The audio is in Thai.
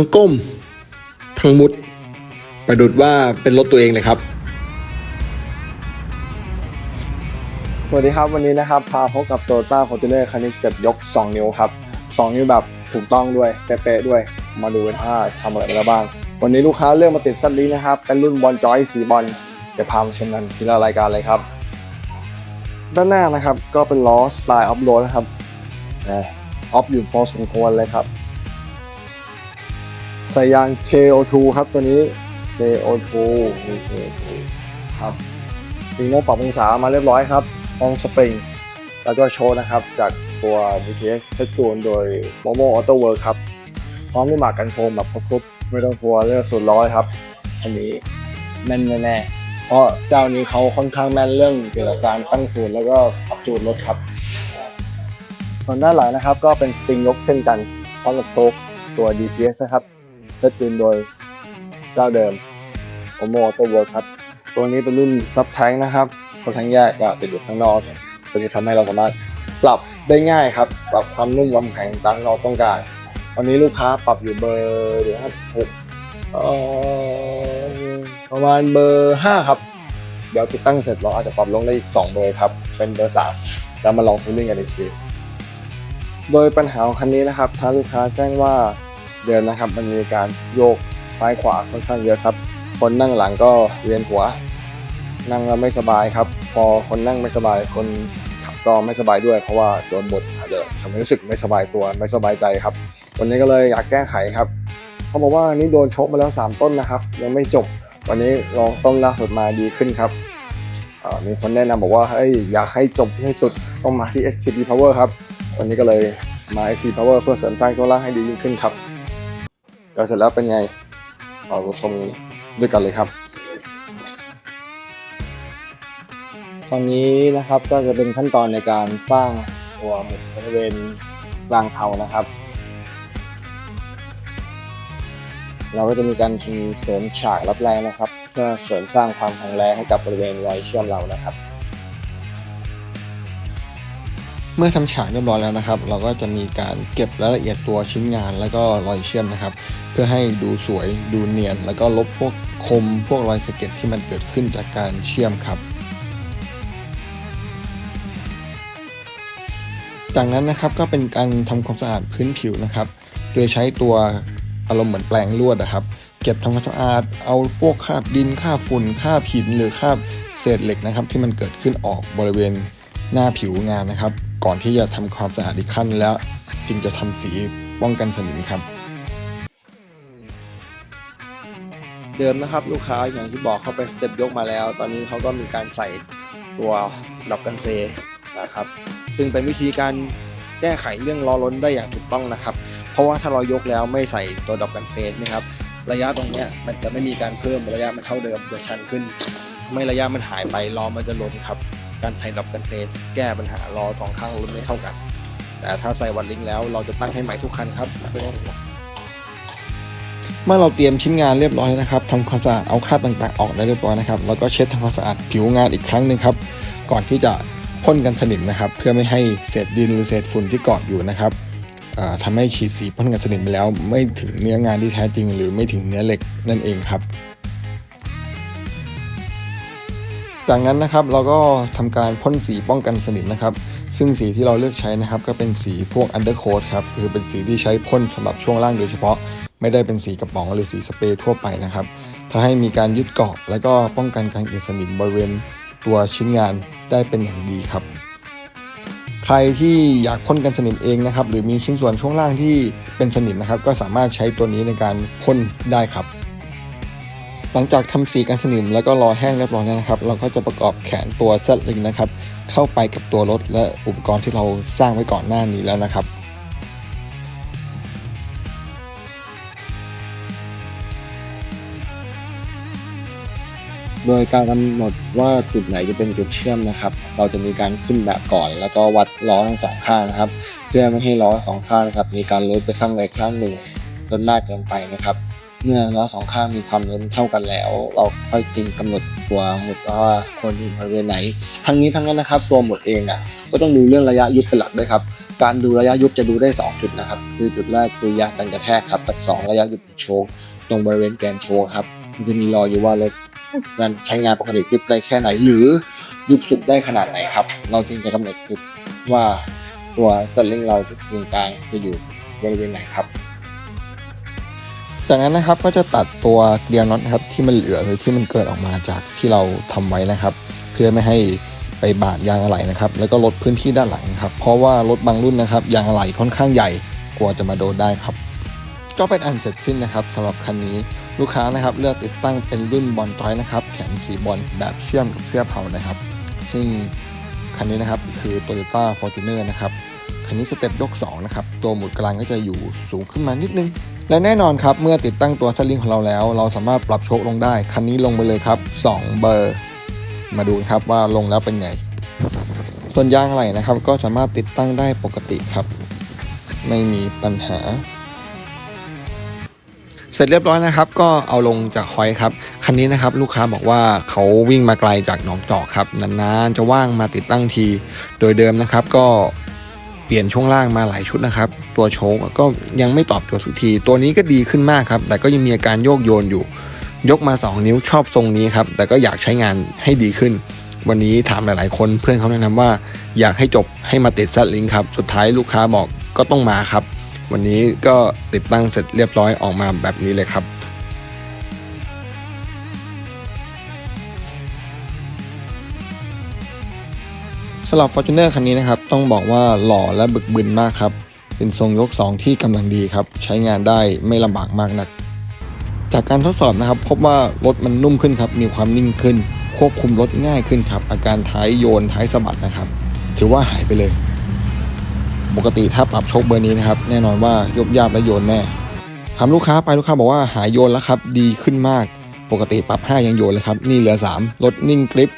ทั้งก้ม ทั้งมุด ประดุดว่าเป็นรถตัวเองเลยครับ สวัสดีครับวันนี้นะครับ พาพบกับ Toyota Fortuner คันนี้7ยก 2 นิ้วครับ 2 นิ้วแบบถูกต้องด้วยเป๊ะๆด้วย มาดูกันว่าทำอะไรมาแล้วบ้าง วันนี้ลูกค้าเลือกมาติดซัดลีนะครับ เป็นรุ่นบอลจอยสีบอลเดี๋ยวพามาชมกันทีละรายการเลยครับด้านหน้านะครับก็เป็นล้อสไตล์ออฟโรดนะครับออฟอยู่พอสมควรเลยครับ ส่ยาง KO2 ครับตัวนี้ KO2 มี KO2 ครับปีโม่ปรับองศามาเรียบร้อยครับห้องสปริง แล้วก็โชว์นะครับ จากตัว BTS เซตตัวโดย Momo Auto Work ครับ พร้อมด้วยหมากกันโคมแบบครบๆไม่ต้องกลัวเรื่องสูตรร้อยครับ อันนี้แม่นแน่ๆเพราะเจ้านี้เขาค่อนข้างแม่นเรื่องเกี่ยวกับการตั้งศูนย์แล้วก็ปรับจูนรถครับส่วนด้านหลังนะครับก็เป็นสปริงยกเช่นกันพร้อมกับโชคตัว DPS นะครับ เซตตัวโดยเจ้าเดิม Momo Auto Work ครับ ตัวนี้เป็นรุ่นซับแทงนะครับค่อนข้างแยกก็ติดอยู่ข้างนอกตัวนี้ทำให้เราสามารถปรับได้ง่ายครับ ปรับความนุ่มความแข็งตามที่เราต้องการวันนี้ลูกค้าปรับอยู่เบอร์เดี๋ยวครับหกประมาณเบอร์ห้าครับ เดี๋ยวติดตั้งเสร็จเราอาจจะปรับลงได้อีก2เบอร์ครับ เป็นเบอร์สามแล้วมาลองฟิลลิ่งกันอีกทีโดยปัญหาของคันนี้นะครับทางลูกค้าแจ้งว่า เดิมนะครับ มันมีการโยกซ้ายขวาค่อนข้างเยอะครับ คนนั่งหลังก็เวียนหัว นั่งแล้วไม่สบายครับ พอคนนั่งไม่สบาย คนขับก็ไม่สบายด้วย เพราะว่าโดนบดอาจจะทำให้รู้สึกไม่สบายตัวไม่สบายใจครับ วันนี้ก็เลยอยากแก้ไขครับ เขาบอกว่านี่โดนชกมาแล้ว 3 ต้นนะครับ ยังไม่จบ วันนี้ลองต้นล่าสุดมาดีขึ้นครับมีคนแนะนำบอกว่าเฮ้ยอยากให้จบให้สุดต้องมาที่ STP Power ครับ วันนี้ก็เลยมา STP Power เพื่อเสริมสร้างตัวล่างให้ดียิ่งขึ้นครับ เดี๋ยวเสร็จแล้วเป็นไงเราชมด้วยกันเลยครับ ตอนนี้นะครับก็จะเป็นขั้นตอนในการสร้างตัวหมุดบริเวณรางเทานะครับ เราก็จะมีการเสริมฉากรับแรงนะครับ เพื่อเสริมสร้างความแข็งแรงให้กับบริเวณรอยเชื่อมเรานะครับ เมื่อทำฉากเรียบร้อยแล้วนะครับ เราก็จะมีการเก็บรายละเอียดตัวชิ้นงาน แล้วก็รอยเชื่อมนะครับ เพื่อให้ดูสวยดูเนียน แล้วก็ลบพวกคมพวกรอยสะเก็ดที่มันเกิดขึ้นจากการเชื่อมครับจากนั้นนะครับก็เป็นการทำความสะอาดพื้นผิวนะครับ โดยใช้ตัวอารมณ์เหมือนแปรงลวดนะครับ เก็บทำความสะอาด เอาพวกคราบดินคราบฝุ่นคราบหินหรือคราบเศษเหล็กนะครับ ที่มันเกิดขึ้นออกบริเวณหน้าผิวงานนะครับ ก่อนที่จะทำความสะอาดอีกขั้นแล้วจึงจะทำสีป้องกันสนิมครับ เดิมนะครับลูกค้าอย่างที่บอกเขาเป็นสเต็ปยกมาแล้ว ตอนนี้เขาก็มีการใส่ตัวดับกันเซนะครับ ซึ่งเป็นวิธีการแก้ไขเรื่องล้อล้นได้อย่างถูกต้องนะครับ เพราะว่าถ้าเรายกแล้วไม่ใส่ตัวดับกันเซนะครับ ระยะตรงนี้มันจะไม่มีการเพิ่มระยะมันเท่าเดิมจะชันขึ้น ไม่ระยะมันหายไปล้อมันจะล้นครับ การใส่ดับกันเซแก้ปัญหาล้อสองข้างล้นไม่เท่ากัน แต่ถ้าใส่วันลิงแล้วเราจะตั้งให้ใหม่ทุกคันครับไม่ต้องห่วงเมื่อเราเตรียมชิ้นงานเรียบร้อยแล้วนะครับทำความสะอาดเอาคราบต่างๆออกได้เรียบร้อยนะครับแล้วก็เช็ดทำความสะอาดผิวงานอีกครั้งหนึ่งครับ ก่อนที่จะพ่นกันสนิมนะครับ เพื่อไม่ให้เศษดินหรือเศษฝุ่นที่เกาะอยู่นะครับอ่าทำให้ฉีดสีพ่นกันสนิมไปแล้ว ไม่ถึงเนื้องานที่แท้จริง หรือไม่ถึงเนื้อเหล็กนั่นเองครับ จากนั้นนะครับเราก็ทำการพ่นสีป้องกันสนิมนะครับ ซึ่งสีที่เราเลือกใช้นะครับ ก็เป็นสีพวก undercoat ครับคือเป็นสีที่ใช้พ่นสำหรับช่วงล่างโดยเฉพาะ ไม่ได้เป็นสีกระป๋องหรือสีสเปรย์ทั่วไปนะครับทำให้มีการยึดเกาะและก็ป้องกันการเกิดสนิมบริเวณตัวชิ้นงานได้เป็นอย่างดีครับ ใครที่อยากพ่นกันสนิมเองนะครับ หรือมีชิ้นส่วนช่วงล่างที่เป็นสนิมนะครับ ก็สามารถใช้ตัวนี้ในการพ่นได้ครับ ลังจากทำสีกันสนิมแล้วก็รอแห้งเรียบร้อยแล้วนะครับ เราก็จะประกอบแขนตัวเซตลิงนะครับ เข้าไปกับตัวรถและอุปกรณ์ที่เราสร้างไว้ก่อนหน้านี้แล้วนะครับโดยการกำหนดว่าจุดไหนจะเป็นจุดเชื่อมนะครับ เราจะมีการขึ้นแบบก่อน แล้วก็วัดล้อทั้งสองข้างนะครับ เพื่อไม่ให้ล้อสองข้างนะครับ มีการลดไปข้างใดข้างหนึ่งลดมากเกินไปนะครับ เมื่อล้อสองข้างมีความล้นเท่ากันแล้ว เราค่อยจึงกำหนดตัวหมุดว่าควรอยู่บริเวณไหน ทั้งนี้ทั้งนั้นนะครับ ตัวหมุดเองอะก็ต้องดูเรื่องระยะยึดเป็นหลักด้วยครับ การดูระยะยุบจะดูได้ 2 จุดนะครับ คือจุดแรกคือยางกันกระแทกครับกับ2ระยะยุบโชว์ตรงบริเวณแกนโชว์ครับมันจะมีรอยอยู่ว่ารถการใช้งานปกติยุบได้แค่ไหน หรือยุบสุดได้ขนาดไหนครับ เราจึงจะกำหนดจุดว่าตัวสลิงเราจุดกึ่งกลางจะอยู่บริเวณไหนครับ จากนั้นนะครับก็จะตัดตัวเกลียวน็อตครับที่มันเหลือหรือที่มันเกิดออกมาจากที่เราทำไว้นะครับ เพื่อไม่ให้ไปบาดยางอะไหล่นะครับ แล้วก็ลดพื้นที่ด้านหลังครับ เพราะว่ารถบางรุ่นนะครับยางอะไหล่ค่อนข้างใหญ่กลัวจะมาโดนได้ครับ ก็เป็นอันเสร็จสิ้นนะครับสำหรับคันนี้ลูกค้านะครับเลือกติดตั้งเป็นรุ่นบอลจอยนะครับแขนสีบอลแบบเชื่อมกับเสื้อเผานะครับ ซึ่งคันนี้นะครับคือ Toyota Fortuner นะครับ คันนี้สเต็ปยก2นะครับตัวหมุดกลางก็จะอยู่สูงขึ้นมานิดนึง และแน่นอนครับเมื่อติดตั้งตัวสลิงของเราแล้ว เราสามารถปรับโชคลงได้ คันนี้ลงไปเลยครับ 2 เบอร์ มาดูกันครับว่าลงแล้วเป็นไง ส่วนยางไหล่นะครับ ก็สามารถติดตั้งได้ปกติครับ ไม่มีปัญหาเสร็จเรียบร้อยนะครับก็เอาลงจากฮอยครับคันนี้นะครับลูกค้าบอกว่าเขาวิ่งมาไกลจากหนองจอกครับนานๆจะว่างมาติดตั้งที โดยเดิมนะครับก็ เปลี่ยนช่วงล่างมาหลายชุดนะครับ ตัวโชคก็ยังไม่ตอบโจทย์ทุกที ตัวนี้ก็ดีขึ้นมากครับ แต่ก็ยังมีอาการโยกโยนอยู่ ยกมา 2 นิ้วชอบทรงนี้ครับ แต่ก็อยากใช้งานให้ดีขึ้น วันนี้ถามหลายๆ คนเพื่อนเขาแนะนำว่าอยากให้จบให้มาติดซัดลิงครับ สุดท้ายลูกค้าบอกก็ต้องมาครับ วันนี้ก็ติดตั้งเสร็จเรียบร้อยออกมาแบบนี้เลยครับ สำหรับ Fortuner คันนี้นะครับต้องบอกว่าหล่อและบึกบึนมากครับ เป็นทรงยก 2 ที่กำลังดีครับ ใช้งานได้ไม่ลำบากมากนัก จากการทดสอบนะครับ พบว่ารถมันนุ่มขึ้นครับ มีความนิ่งขึ้น ควบคุมรถง่ายขึ้นครับ อาการท้ายโยนท้ายสะบัดนะครับ ถือว่าหายไปเลย ปกติถ้าปรับโชคเบอร์นี้นะครับแน่นอนว่ายบยาบและโยนแน่ถามลูกค้าไปลูกค้าบอกว่าหายโยนแล้วครับ ดีขึ้นมาก ปกติปรับ 5 ยังโยนเลยครับ นี่เหลือ3รถนิ่งกริป